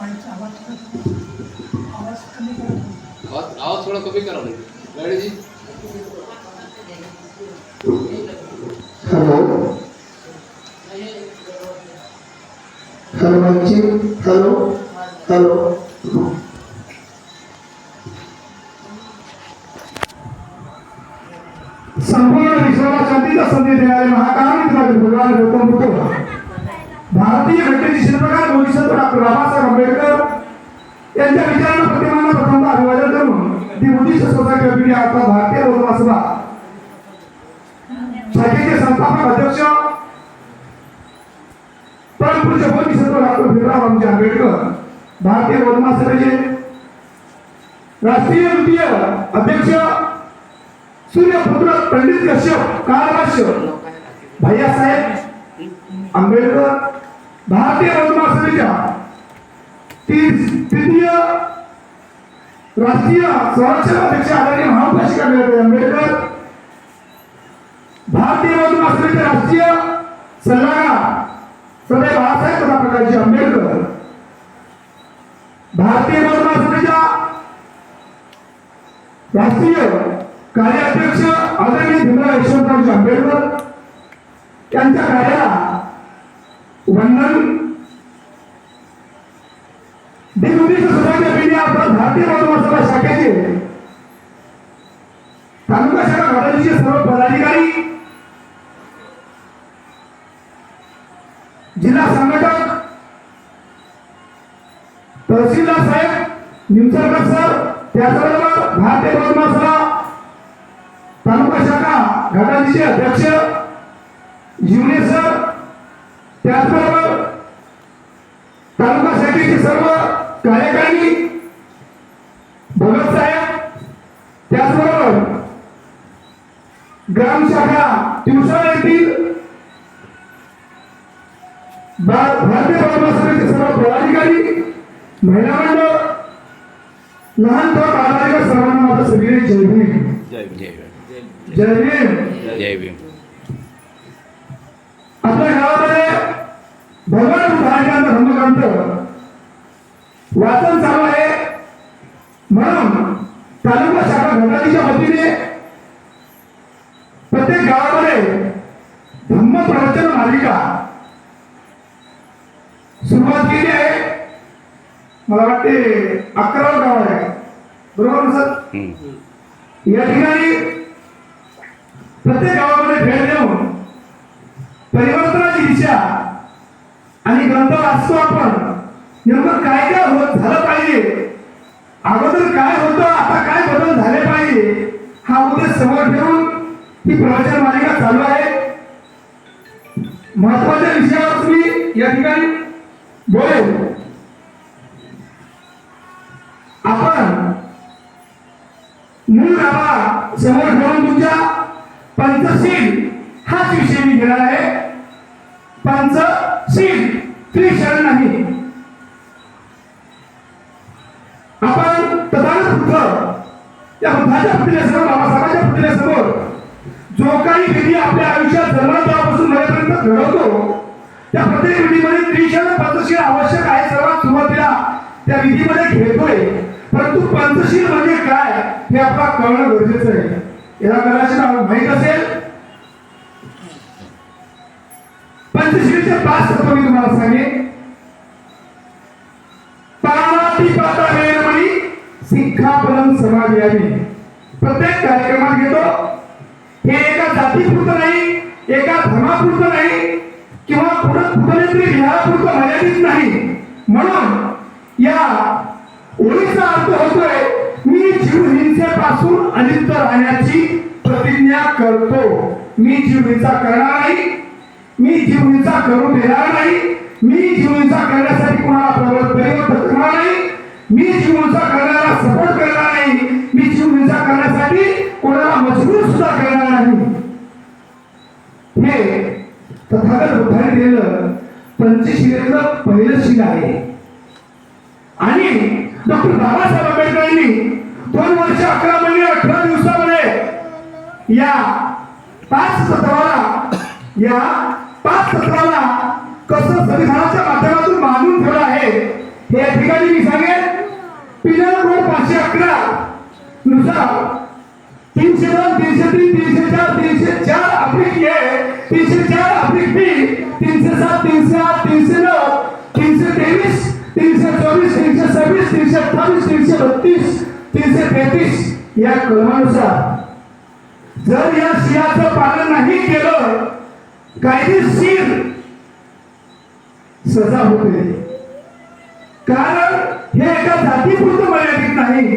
आवाज थोडा आवाज कमी करा आवाज आवाज थोडा कमी करा मॅडमजी. हॅलो. Hello hello. हॅलो. संपूर्ण विश्वाला शांतीचा संदेश देणारे महाकाल मित्राचे भगवान गौतम बुद्ध. भारतीय घटनेचे शिल्पकार भविष्यात डॉक्टर बाबासाहेब आंबेडकर यांच्या विचारांना प्रतिमांना प्रथमतः अभिवादन करून ती बुद्धिस्ट सोसायटी ऑफ इंडिया अर्थात भारतीय बौद्ध सभा शाखेचे संस्थापक अध्यक्ष परमपूज्य बोधिसत्व डॉक्टर भीमराव आमचे आंबेडकर भारतीय बौद्ध सभेचे राष्ट्रीय द्वितीय अध्यक्ष सूर्यपुत्र पंडित कश्यप कालभाष्य भैयासाहेब आंबेडकर भारतीय बौद्ध महासभेच्या ती- तृतीय राष्ट्रीय संरक्षण अध्यक्ष आदरणीय महाउपाशी करण्यात आंबेडकर भारतीय मधून महासभेचे राष्ट्रीय सल्लागार. सदैव बाळासाहेब प्रकाशजी आंबेडकर. भारतीय बौद्ध महासभेच्या राष्ट्रीय कार्याध्यक्ष आदरणीय भीमराव यशवंतरावजी आंबेडकर. यांच्या कार्याला वंदन भारतीय बौद्ध शाखेचे तालुका शाखा घटनेचे सर्व पदाधिकारी जिल्हा संघटक तहसीलदार साहेब निमसरकर सर त्याचबरोबर भारतीय बौद्ध तालुका शाखा घटनेचे अध्यक्ष जीवने सर त्याचबरोबर तालुका शाखेचे सर्व कार्यकारिणी भगत साहेब त्याचबरोबर ग्राम शाखा तिवसा येथील भारतीय महासभेचे सर्व पदाधिकारी महिला मंडळ लहान थोर बालकालिका सर्वांना माझा सगळे जय भीम. जय भीम जय भीम. आपल्या गावामध्ये भगवान बुद्धांचा धर्मग्रंथ वाचन चालू आहे. म्हणून तालुका शाखा घटनाच्या वतीने प्रत्येक गावामध्ये धम्म प्रवचन मालिका सुरुवात केली आहे. मला वाटते अकरा गाव आहे. बरोबर सर. या ठिकाणी प्रत्येक गावामध्ये भेट देऊन परिवर्तनाची दिशा आणि ग्रंथ वाचतो आपण नेमकं काय काय होत झालं पाहिजे? अगोदर काय होतं आता काय बदल झाले पाहिजे? हा उद्देश समोर ठेवून ही प्रवचन मालिका चालू आहे. महत्त्वाच्या विषयावर तुम्ही या ठिकाणी बोलेल आपण मूळ गावा समोर ठेवून तुमच्या पंचशील हाच विषय मी घेणार आहे. या बुद्धाच्या पुतळ्यासमोर बाबासाहेबांच्या पुतळ्यासमोर जो काही विधी आपल्या आयुष्यात जन्मात तेव्हापासून मरेपर्यंत घडवतो त्या प्रत्येक विधीमध्ये त्रिशरण पंचशील आवश्यक आहे सर्वात सुरुवातीला त्या विधीमध्ये घेतोय. परंतु पंचशील म्हणजे काय हे आपला कळणं गरजेचं आहे. याला कदाचित आपल्याला माहीत असेल. पंचशीलचे पाच तत्व मी तुम्हाला सांगेन. पाणातिपाता सिंखापलम समाज यावी प्रत्येक कार्यक्रमात घेतो. हे एका जातीपुरतं नाही एका धर्मापुरतं नाही किंवा कुठं कुठेतरी विहारापुरतं मर्यादित नाही. म्हणून या ओळीचा अर्थ होतोय मी जीव हिंसेपासून अलिप्त राहण्याची प्रतिज्ञा करतो. मी जीव हिंसा करणार नाही मी जीव हिंसा करू देणार नाही मी जीव हिंसा करण्यासाठी कोणाला प्रवृत्त करणार नाही मी जीव हिंसा करण्याला सपोर्ट करणार नाही मी जीव हिंसा करण्यासाठी कोणाला मजबूर सुद्धा करणार नाही. हे तथागत बुद्धाने दिलेलं पंचशिलेचं पहिलं शिल आहे. आणि डॉक्टर बाबासाहेब आंबेडकरांनी दोन वर्ष अकरा महिने अठरा दिवसामध्ये या पाच सत्राला या पाच सत्राला कसं संविधानाच्या माध्यमातून बांधून ठेवलं आहे हे या ठिकाणी मी सांगेन. पिलर रोड पाचशे अकरा. नुसार. तीनशे दोन तीनशे तीन तीनशे चार तीनशे चार अब्लिक ए तीनशे चार अब्लिक बी तीनशे सात तीनशे आठ तीनशे नऊ तीनशे तेवीस तीनशे चोवीस तीनशे सव्वीस तीनशे अठ्ठावीस तीनशे बत्तीस तीनशे तेहतीस. या कलमानुसार जर या शियाचं पालन नाही केलं कायदेशीर सजा होते. कारण हे एका जातीपुरतं मर्यादित नाही.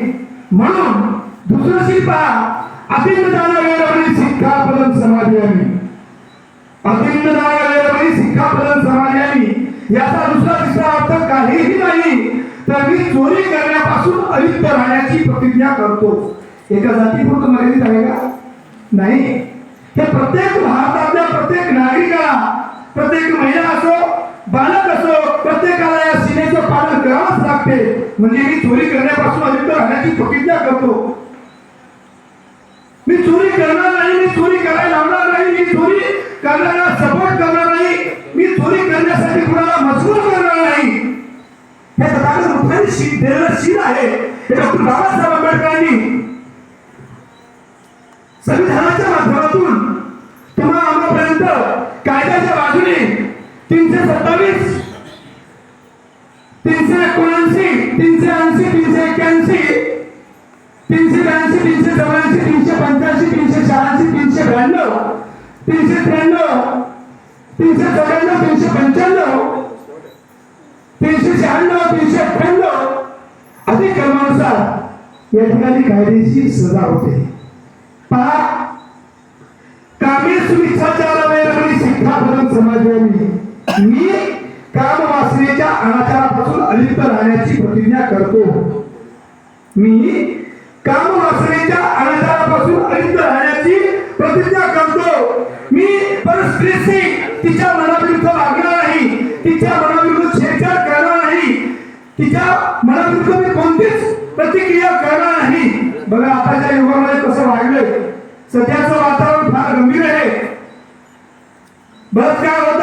म्हणून दुसरं शिल्प अतिंदाना वेळवरी शिक्षापदन समाधी अतिंदाना वेळवरी शिक्षापदन समाधी याचा दुसरा तिसरा अर्थ काहीही नाही तर मी चोरी करण्यापासून अलिप्त राहण्याची प्रतिज्ञा करतो. एका जातीपुरतं मर्यादित आहे का? नाही. हे प्रत्येक भारतातल्या प्रत्येक नागरिकाला प्रत्येक महिला असो बालक असो प्रत्येकाला या सीनेचं पालन करावंच लागते. म्हणजे मी चोरी करण्यापासून अलिप्त राहण्याची प्रतिज्ञा करतो. मी चोरी करणार नाही मी चोरी करायला लावणार नाही मी चोरी करण्याला सपोर्ट करणार नाही मी चोरी करण्यासाठी कुणाला मजबूर करणार नाही. हे तथागत रुपाने शील दिलेलं शील आहे. हे डॉक्टर बाबासाहेब आंबेडकरांनी संविधानाच्या माध्यमातून तुम्हाला आम्हापर्यंत कायद्याच्या बाजूने तीनशे सत्तावीस तीनशे एकोणऐंशी तीनशे ऐंशी तीनशे एक्क्याऐंशी तीनशे ब्याऐंशी तीनशे चौऱ्याऐंशी तीनशे पंच्याऐंशी तीनशे शहाऐंशी तीनशे ब्याण्णव तीनशे त्र्याण्णव तीनशे चौऱ्याण्णव तीनशे पंच्याण्णव तीनशे शहाण्णव तीनशे अठ्ठ्याण्णव अधिक क्रमानुसार या ठिकाणी कायदेशीर सजा होते. पहा कामेश मिच्छाचार लागली शिक्षा समाजवादी. मी काम वासनेच्या अनाचारापासून अलिप्त राहण्याची प्रतिज्ञा करतो. मी काम वासनेच्या अनाचारापासून अलिप्त राहण्याची प्रतिज्ञा करतो. मी परस्त्रीशी तिच्या मनाविरुद्ध वागणार नाही. तिच्या मनाविरुद्ध छेडछाड करणार नाही. तिच्या मनाविरुद्ध मी कोणतीच प्रतिक्रिया करणार नाही. बघा आताच्या युगामध्ये कसं वागलंय. सध्याचं वातावरण फार गंभीर आहे. बलात्कार होत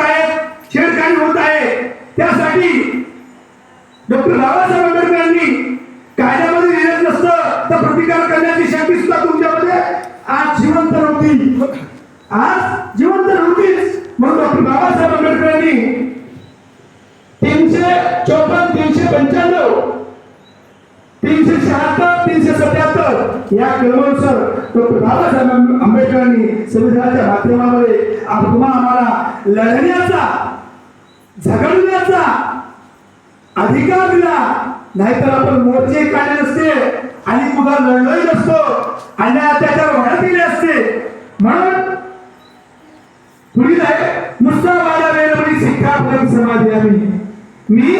आहे होत आहे. त्यासाठी डॉक्टर बाबासाहेब आंबेडकरांनी कायद्यामध्ये लिहिलं नसतं तर प्रतिकार करण्याची शक्ती सुद्धा तुमच्यामध्ये आज जिवंत नव्हती. आज जिवंत नव्हतीच म्हणून डॉक्टर बाबासाहेब आंबेडकरांनी तीनशे चौपन्न तीनशे पंच्याण्णव तीनशे शहात्तर तीनशे सत्याहत्तर या क्रमानुसार डॉक्टर बाबासाहेब आंबेडकरांनी संविधानाच्या माध्यमामध्ये आप- आम्हाला लढण्याचा झगडण्याचा अधिकार दिला. नाहीतर आपण मोर्चे काढले नसते आणि तुला लढलोही नसतो. आणि अत्याचार वाढत गेले असते. म्हणून पुढील आहे नुसता वादा वेळेमध्ये शिक्षा शिक्षापर्यंत समाधी आम्ही. मी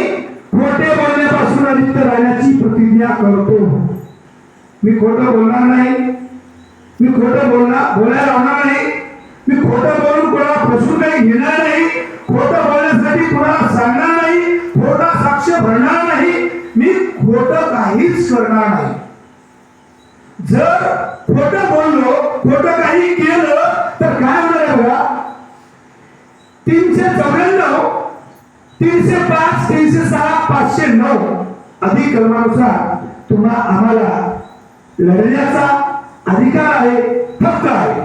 खोटे बोलण्यापासून अधिक राहण्याची प्रतिज्ञा करतो. मी खोटं बोलणार नाही. मी खोटं बोलणार बोलायला राहणार नाही. मी खोटं बोलून कोणाला फसवून काही घेणार नाही. खोटं करणार नाही. जर खोट बोललो खोटं काही केलं तर काय होणार बघा? तीनशे चौऱ्याण्णव तीनशे पाच तीनशे सहा पाचशे नऊ अधिक कलमानुसार तुम्हा आम्हाला लढण्याचा अधिकार आहे हक्क आहे.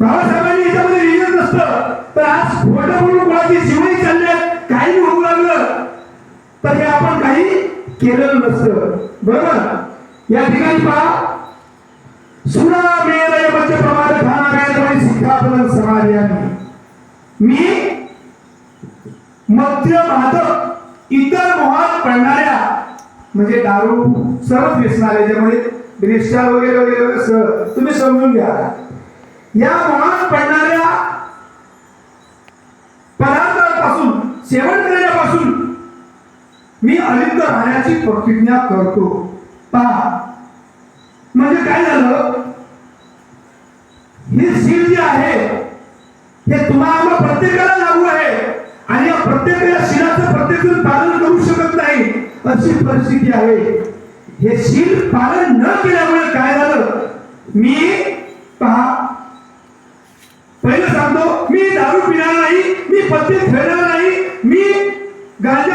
बाबासाहेबांनी याच्यामध्ये लिहिलं नसतं तर आज खोटं बोलून कोणाची जीवही चालल्यात काही होऊ लागलं तर हे आपण काही केलेलं नसतं. बरोबर? या ठिकाणी पहा. सुना मेलय मध्य प्रमाण खाना सिद्धापन समाज मी मध्य मादक इतर मोहात पडणाऱ्या म्हणजे दारू सर्व व्यसनालय ज्यामुळे म्हणजे रिक्षा वगैरे वगैरे सर तुम्ही समजून घ्या. या मोहात पडणाऱ्या पदार्थांपासून सेवन करण्यापासून मी अलिप्त राहण्याची प्रतिज्ञा करतो. पहा. म्हणजे काय झालं? हे सील जे आहे हे तुम्हाला प्रत्येकाला लागू आहे. आणि या प्रत्येक या शिलाचं प्रत्येक पालन करू शकत नाही अशी परिस्थिती आहे. हे शील पालन न केल्यामुळे काय झालं? मी पहा. पहिलं सांगतो मी दारू पिणार नाही मी पत्ते खेळणार नाही मी गांजा